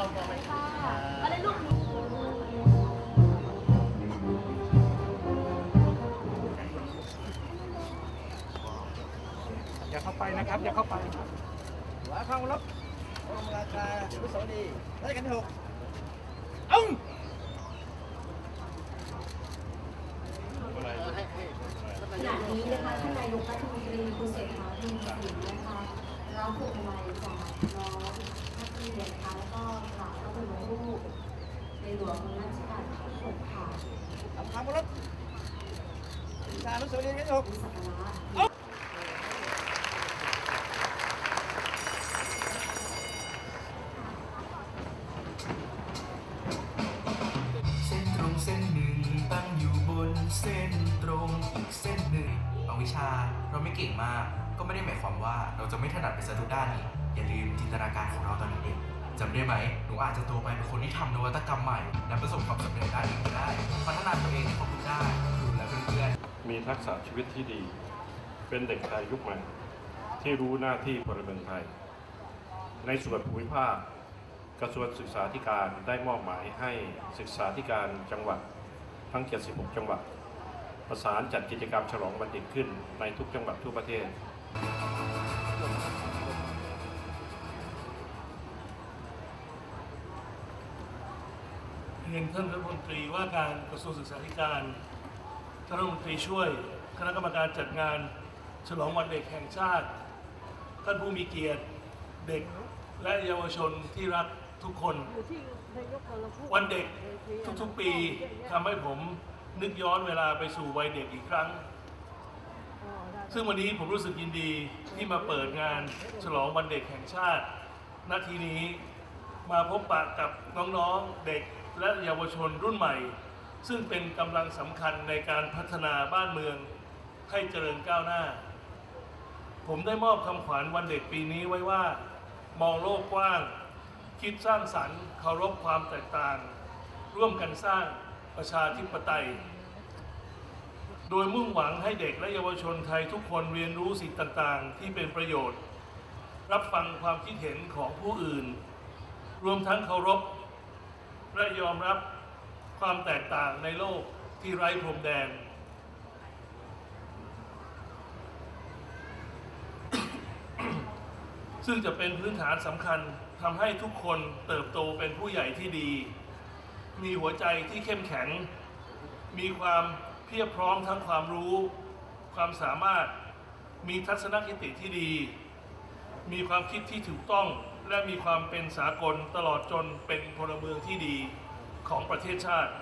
อกไปค่ะอะไรลูกอย่าเข้าไปนะครับ อย่าเข้าไปหัวเข้างรถบรมราชาพุทธสวัสดีรัชกาลที่หกอึ้งขณะนี้นะคะท่านนายกรัฐมนตรีคุณเศรษฐาทวีสินนะคะรับพวงมาลัยจากน้อง นักเรียนะคะแล้วก็กราบพระบรมรูปในหลวงรัชกาลที่หกค่ะเอาข้างรถราชาพุทธสวัสดีรัชกาลที่หกมีสักการะเส้นตรงเส้นหนึ่งตั้งอยู่บนเส้นตรงอีกเส้นหนึ่งบางวิชาเราไม่เก่งมากก็ไม่ได้หมายความว่าเราจะไม่ถนัดไปซะทุกด้านนี่ อย่าลืมจินตนาการของเราตอนเด็กๆจำได้ไหมหนูอาจจะโตไปเป็นคนที่ทำนวัตกรรมใหม่ และประสบความสำเร็จด้านนี้ก็ได้พัฒนาตัวเองให้ครบทุกด้านดูและเพื่อนมีทักษะชีวิตที่ดี เป็นเด็กไทยยุคใหม่ ที่รู้หน้าที่พลเมืองไทย ในส่วนภูมิภาค กระทรวงศึกษาธิการได้มอบหมายให้ศึกษาธิการจังหวัดทั้ง 76 จังหวัด ประสานจัดกิจกรรมฉลองวันเด็กขึ้นในทุกจังหวัดทั่วประเทศ รียนท่านรัฐมนตรีว่าการกระทรวงศึกษาธิการท่านรัฐมนตรีช่วย คณะกรรมการจัดงาน ฉลองวันเด็กแห่งชาติ ท่านผู้มีเกียรติเด็กและเยาวชนที่รักทุกคน วันเด็กทุกๆปีทำให้ผมนึกย้อนเวลาไปสู่วัยเด็กอีกครั้ง ซึ่งวันนี้ผมรู้สึกยินดีที่มาเปิดงานฉลองวันเด็กแห่งชาติณทีนี้ มาพบปะกับน้องๆเด็กและเยาวชนรุ่นใหม่ ซึ่งเป็นกำลังสำคัญในการพัฒนาบ้านเมืองให้เจริญก้าวหน้า ผมได้มอบคำขวัญวันเด็กปีนี้ไว้ว่า มองโลกกว้าง คิดสร้างสรรค์เคารพความแตกต่าง ร่วมกันสร้างประชาธิปไตย โดยมุ่งหวังให้เด็กและเยาวชนไทยทุกคนเรียนรู้สิ่งต่างๆ ที่เป็นประโยชน์ รับฟังความคิดเห็นของผู้อื่น รวมทั้งเคารพและยอมรับความแตกต่างในโลกที่ไร้พรมแดน ซึ่งจะเป็นพื้นฐานสำคัญทำให้ทุกคนเติบโตเป็นผู้ใหญ่ที่ดี มีหัวใจที่เข้มแข็ง มีความเพียบพร้อมทั้งความรู้ ความสามารถ มีทัศนคติที่ดี มีความคิดที่ถูกต้อง และมีความเป็นสากลตลอดจนเป็นพลเมืองที่ดีของประเทศชาติ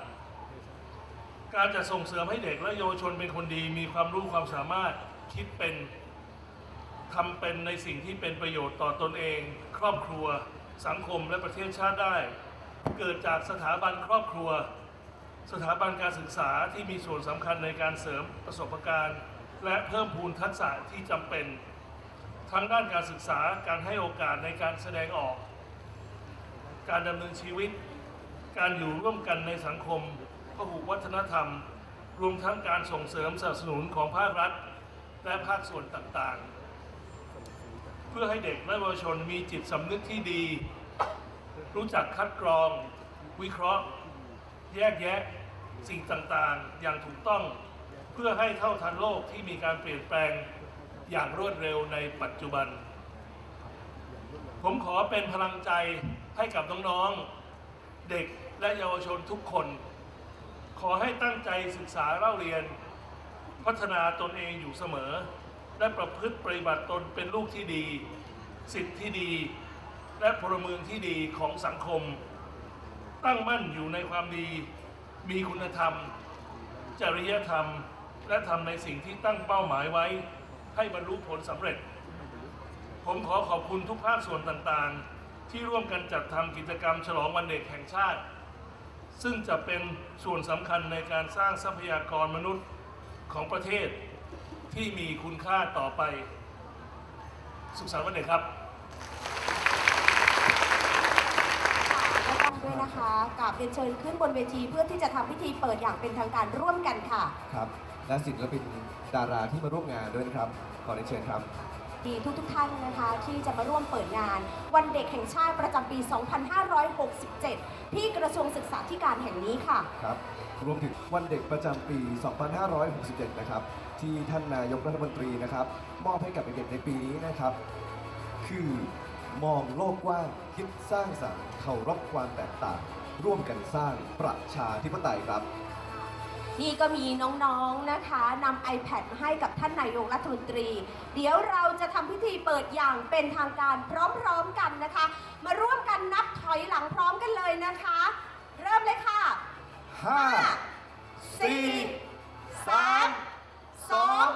การจะส่งเสริมให้เด็กและเยาวชนเป็นคนดี มีความรู้ความสามารถคิดเป็นทำเป็นในสิ่งที่เป็นประโยชน์ต่อตนเอง ครอบครัว สังคมและประเทศชาติได้ เกิดจากสถาบันครอบครัว สถาบันการศึกษาที่มีส่วนสำคัญในการเสริมประสบการณ์ และเพิ่มพูนทักษะที่จำเป็น ทั้งด้านการศึกษาการให้โอกาสในการแสดงออก การดำเนินชีวิต การอยู่ร่วมกันในสังคมพหุวัฒนธรรม รวมทั้งการส่งเสริมสนับสนุนของภาครัฐ และภาคส่วนต่างๆ เพื่อให้เด็กและเยาวชนมีจิตสำนึกที่ดี รู้จักคัดกรอง วิเคราะห์ แยกแยะ สิ่งต่างๆ อย่างถูกต้อง เพื่อให้เท่าทันโลกที่มีการเปลี่ยนแปลง อย่างรวดเร็วในปัจจุบัน ผมขอเป็นพลังใจให้กับน้องๆ เด็กและเยาวชนทุกคน ขอให้ตั้งใจศึกษาเล่าเรียน พัฒนาตนเองอยู่เสมอ และประพฤติปฏิบัติตนเป็นลูกที่ดี สิทธิที่ดี และพลเมืองที่ดีของสังคม ตั้งมั่นอยู่ในความดี มีคุณธรรม จริยธรรม และทำในสิ่งที่ตั้งเป้าหมายไว้ ให้บรรลุผลสำเร็จ ผมขอขอบคุณทุกภาคส่วนต่างๆ ที่ร่วมกันจัดทำกิจกรรมฉลองวันเด็กแห่งชาติ ซึ่งจะเป็นส่วนสำคัญในการสร้างทรัพยากรมนุษย์ของประเทศที่มีคุณค่าต่อไป สุขสันต์วันเด็กครับก็ต้องด้วยนะคะกับเรียนเชิญขึ้นบนเวทีเพื่อที่จะทำพิธีเปิดอย่างเป็นทางการร่วมกันค่ะ ครับ และศิลปินดาราที่มาร่วมงานด้วยนะครับ ขอเรียนเชิญครับ ดีทุกทุกๆท่านนะคะที่จะมาร่วมเปิดงาน วันเด็กแห่งชาติประจำปี 2567 ที่กระทรวงศึกษาธิการแห่งนี้ค่ะ ครับ รวมถึงวันเด็กประจำปี 2567 นะครับ ที่ท่านนายกรัฐมนตรีนะครับ มอบให้กับเด็กๆในปีนี้นะครับ คือมองโลกกว้างคิดสร้างสรรค์เคารพความแตกต่าง ร่วมกันสร้างประชาธิปไตยครับ นี่ก็มีน้องๆนะคะนำ iPad มาให้กับท่านนายกรัฐมนตรี เดี๋ยวเราจะทำพิธีเปิดอย่างเป็นทางการพร้อมๆกันนะคะ มาร่วมกันนับถอยหลังพร้อมกันเลยนะคะ เริ่มเลยค่ะ5สี่สามสอง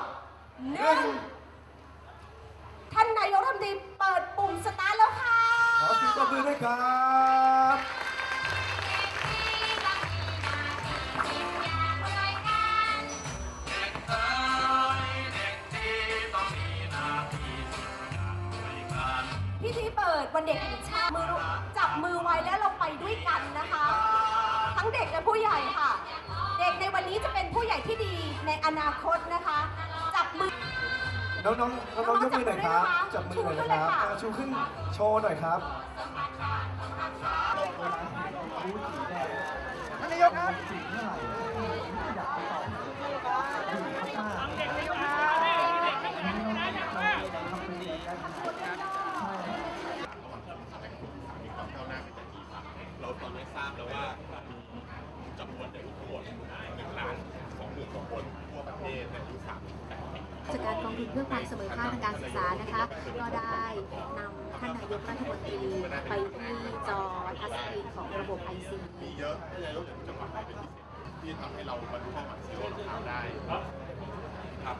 หนึ่งท่านนายกรัฐมนตรีเปิดปุ่มสตาร์ทแล้วค่ะ ขอเสียงปรบมือด้วยครับ พิธีเปิดวันเด็กแห่งชาติมือจับมือไว้แล้วเราไปด้วยกันนะคะ ทั้งเด็กและผู้ใหญ่ค่ะ เด็กในวันนี้จะเป็นผู้ใหญ่ที่ดีในอนาคตนะคะ จับมือ น้องๆน้องๆยกมือหน่อยครับ จัจับบมืมืออด้วยหน่อยนะคะนะครับอ่าชูขึ้นโชว์หน่อยครับเรา ราบแล้วว่ามีจำนวนเด็กทั้งหมด1ล้าน2หมื่นกว่าคนทั่วประเทศในอายุ38ปี จากการกองทุนเพื่อความเสมอภาคทางการศึกษานะคะ ก็ได้นำท่านนายกรัฐมนตรีไปที่จอทัชสกรีนของระบบ IC มีเยอะไม่ใช่ยกอย่างจังหวัดไหนเป็นพิเศษที่ทำให้เราบรรลุเป้าหมายซีโร่ของเราได้ครับครับ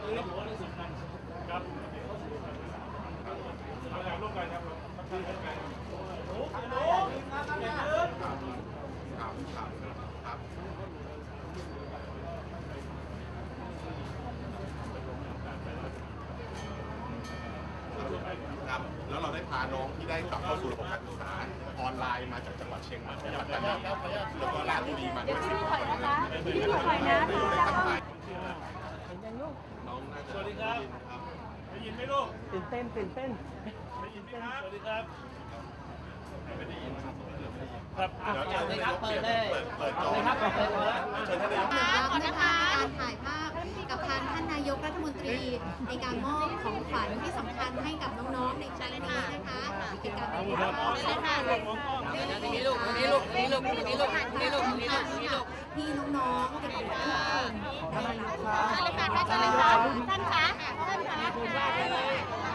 ทำงานร่วมกันครับทำงานร่วมกัน ครับครับครับครับแล้วเราได้ พาน้องที่ได้กลับเข้าสู่ระบบการศึกษาออนไลน์มาจากจังหวัดเชียงใหม่ปัตตานีแล้วก็ราชบุรีมาด้วยสิบกว่าคนนะครับที่ดูคอยนะน้องน่าจะสวัสดีครับได้ยินไหมลูกตื่นเต้นตื่นเต้นได้ยินไหมครับสวัสดีครับครับเดี๋ยวเชิญท่านนายเปิดเลยเปิดจอเลยครับเปิดเลยเชิญท่านนายกขอนะคะการถ่ายภาพ กับทางท่านนายกรัฐมนตรีในการมอบของขวัญที่สำคัญให้กับน้องๆในครั้งนี้นะคะกิจกรรมนี้ค่ะนี่ลูกนี่ลูกนี่ลูกนี่ลูกนี่ลูกนี่ลูกนี่ลูกนี่ลูกน้องๆเป็นของขวัญท่านเลยค่ะท่านเลยค่ะท่านคะท่านคะ